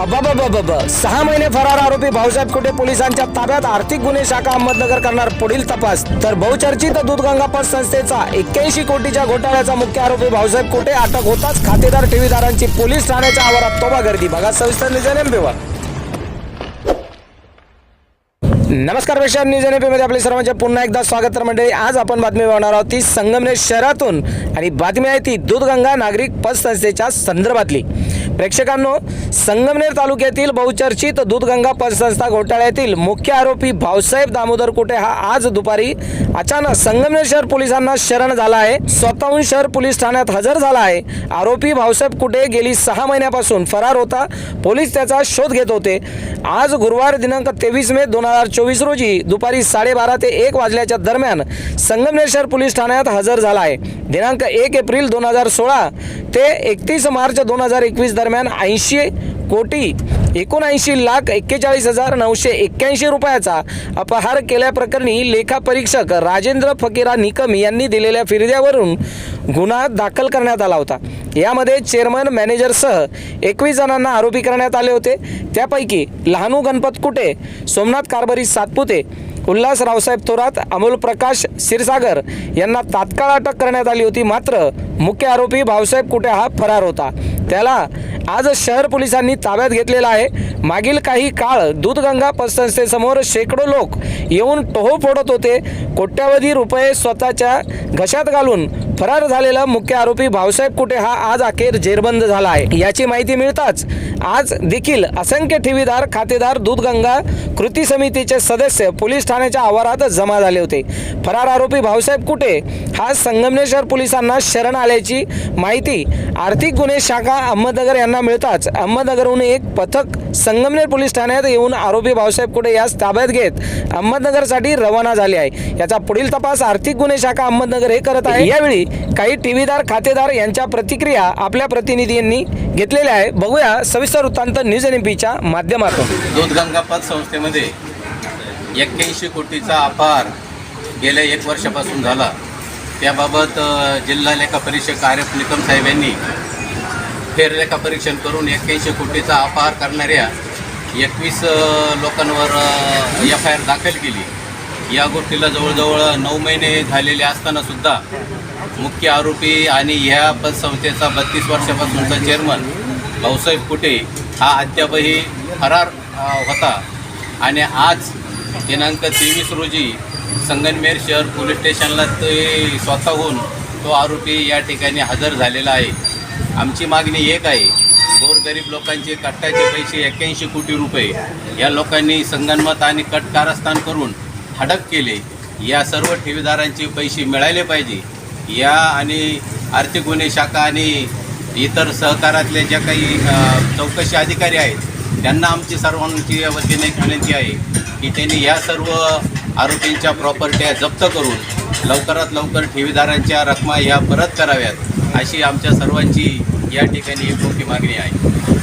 अबाबाबाबाबा. सहा महिने फरार आरोपी भाऊसाहेब कुटे पोलिसांच्या ताब्यात आर्थिक गुन्हे शाखा अहमदनगर करणार पुढील तपास? तर बहुचर्चित दूधगंगा पत संस्थेचा एक्क्याऐंशी कोटीच्या घोटाळ्याचा मुख्य आरोपी भाऊसाहेब कुटे अटक होताच खातेदार ठेवीदारांची पोलीस ठाण्याच्या आवारात तोबा गर्दी? बघा सविस्तर निजन एमपीवर नमस्कार पेशा न्यूज एनमध्ये आपले सर्वांचे पुन्हा एकदा स्वागत तर मंडळी आज आपण बातमी बघणार आहोत ती संगमनेर शहरातून आणि बातमी आहे ती दूधगंगा नागरिक पतसंस्थेच्या संदर्भातली. प्रेक्षकांनो संगमनेर तालुक्यातील बहुचर्चित दूधगंगा पतसंस्था घोटाळ्यातील मुख्य आरोपी भाऊसाहेब दामोदर कुटे हा आज दुपारी अचानक संगमनेर शहर पोलिसांना शरण झाला आहे. स्वतःहून शहर पोलीस ठाण्यात हजर झाला आहे. आरोपी भाऊसाहेब कुटे गेली सहा महिन्यापासून फरार होता. पोलीस त्याचा शोध घेत होते. आज गुरुवार दिनांक तेवीस मे दोन हजार चोवीस रोजी दुपारी साडेबारा ते एक वाजल्याच्या दरम्यान संगमनेर शहर पोलीस ठाण्यात हजर झाला आहे. दिनांक एक एप्रिल दोन हजार सोळा ते एकतीस मार्च दोन हजार एकवीस दरम्यान दरम्यान ऐंशी कोटी एकोणऐंशी लाख एक्केचाळीस हजार नऊशे एक्क्याऐंशी रुपयाचा अपहार केल्याप्रकरणी लेखापरीक्षक राजेंद्र फकीरा निकम यांनी दिलेल्या फिरद्यावरून गुन्हा दाखल करण्यात आला होता. यामध्ये चेअरमन मॅनेजरसह एकवीस जणांना आरोपी करण्यात आले होते. त्यापैकी लहानू गणपत कुटे सोमनाथ कारभारी सातपुते उल्हास रावसाहेब थोरात अमोल प्रकाश क्षीरसागर यांना तात्काळ अटक करण्यात आली होती. मात्र मुख्य आरोपी भाऊसाहेब कुटे हा फरार होता? त्याला आज शहर पोलिसांनी ताब्यात घेतलेला आहे. मागील काही काळ दूधगंगा पतसंस्थेसमोर शेकडो लोक येऊन टोहो फोडत होते. कोट्यावधी रुपये स्वतःच्या घशात घालून फरार झालेला मुख्य आरोपी भाऊसाहेब कुटे हा आज अखेर जेरबंद झाला आहे. याची माहिती मिळताच आज देखील असंख्य ठेवीदार खातेदार दूधगंगा कृती समितीचे सदस्य पोलीस ठाण्याच्या आवारात जमा झाले होते. फरार आरोपी भाऊसाहेब कुटे हा संगमनेश्वर पोलिसांना शरण आल्याची माहिती आर्थिक गुन्हे शाखा अहमदनगर यांना मिळताच अहमदनगरहून एक पथक संगमनेर पोलीस ठाण्यात येऊन आरोपी भाऊसाहेब कुठे यास ताब्यात घेत अहमदनगरसाठी रवाना झाले आहे. याचा पुढील तपास आर्थिक गुन्हे शाखा अहमदनगर हे करत आहे. यावेळी काही टीव्हीदार खातेदार यांच्या प्रतिक्रिया आपल्या प्रतिनिधींनी घेतलेल्या आहे. बघूया सविस्तर वृत्तांत न्यूज एन पीच्या माध्यमातून. दूधगंगा संस्थेमध्ये एक्क्याऐंशी कोटीचा अपार गेल्या एक वर्षापासून झाला. त्याबाबत जिल्हा लेखा परीक्षक आर एफ निकम साहेब यांनी फेरलेखा परीक्षण करून एक्क्याऐंशी कोटीचा अपहार करणाऱ्या एकवीस लोकांवर एफ आय आर दाखल केली. या गोष्टीला जवळजवळ नऊ महिने झालेले असताना सुद्धा मुख्य आरोपी आणि ह्या पतसंस्थेचा बत्तीस वर्षापासूनचा चेअरमन भाऊसाहेब कुटे हा अद्यापही फरार होता. आणि आज दिनांक तेवीस रोजी संगनमेर शहर पोलीस स्टेशनला ते स्वतःहून तो आरोपी या ठिकाणी हजर झालेला आहे. आमची मागणी एक आहे गोरगरीब लोकांचे कट्ट्याचे पैसे एक्क्याऐंशी कोटी रुपये या लोकांनी संगनमत आणि कट कारस्थान करून हडप केले. या सर्व ठेवीदारांचे पैसे मिळाले पाहिजे. या आणि आर्थिक गुन्हे शाखा आणि इतर सहकारातले ज्या काही चौकशी अधिकारी आहेत त्यांना आमची सर्वांची या वतीने विनंती आहे की त्यांनी या सर्व आरोपींच्या प्रॉपर्ट्या जप्त करून लवकरात लवकर ठेवीदारांच्या रकमा या परत कराव्यात अशी आमच्या सर्वांची या ठिकाणी एक मोठी मागणी आहे.